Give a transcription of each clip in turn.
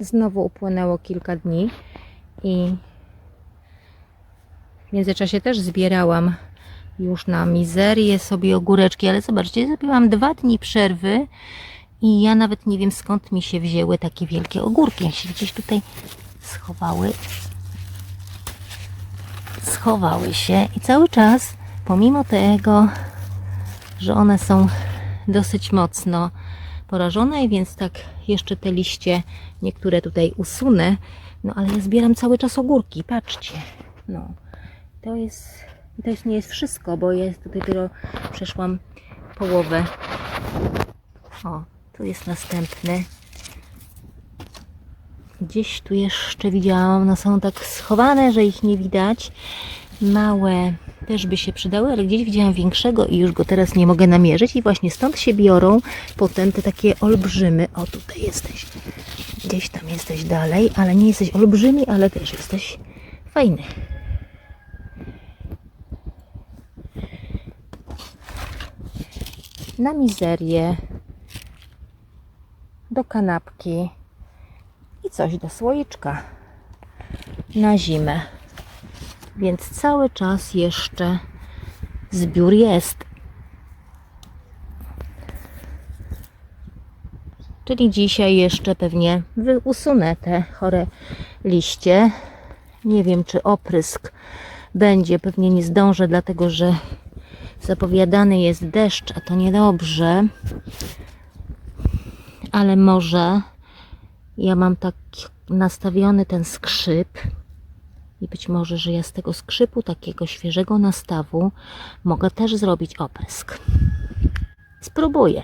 znowu upłynęło kilka dni i w międzyczasie też zbierałam już na mizerię sobie ogóreczki, ale zobaczcie, zrobiłam dwa dni przerwy i ja nawet nie wiem skąd mi się wzięły takie wielkie ogórki. Jak się gdzieś tutaj schowały. Schowały się i cały czas, pomimo tego, że one są dosyć mocno porażone, więc tak jeszcze te liście niektóre tutaj usunę. No ale ja zbieram cały czas ogórki, patrzcie. No, to jest, to jest, nie jest wszystko, bo jest tutaj dopiero przeszłam połowę. O, tu jest następny. Gdzieś tu jeszcze widziałam, no są tak schowane, że ich nie widać. Małe też by się przydały, ale gdzieś widziałam większego i już go teraz nie mogę namierzyć i właśnie stąd się biorą potem te takie olbrzymy. O, tutaj jesteś. Gdzieś tam jesteś dalej, ale nie jesteś olbrzymi, ale też jesteś fajny. Na mizerię, do kanapki i coś do słoiczka na zimę. Więc cały czas jeszcze zbiór jest. Czyli dzisiaj jeszcze pewnie usunę te chore liście. Nie wiem, czy oprysk będzie. Pewnie nie zdążę, dlatego że zapowiadany jest deszcz, a to niedobrze. Ale może ja mam tak nastawiony ten skrzyp i być może, że ja z tego skrzypu takiego świeżego nastawu mogę też zrobić oprysk. Spróbuję.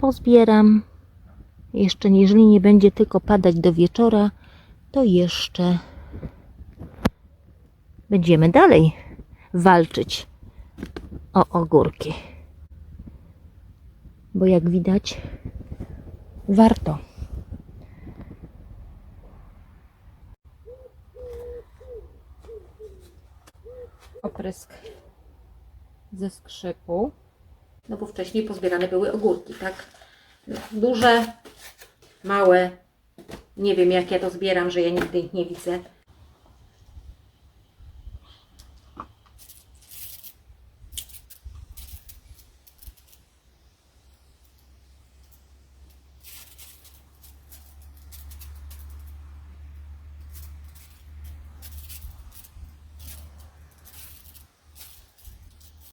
Pozbieram. Jeszcze, jeżeli nie będzie tylko padać do wieczora, to jeszcze będziemy dalej walczyć o ogórki. Bo jak widać, warto. Oprysk ze skrzypu. No bo wcześniej pozbierane były ogórki, tak? Duże, małe. Nie wiem jak ja to zbieram, że ja nigdy ich nie widzę.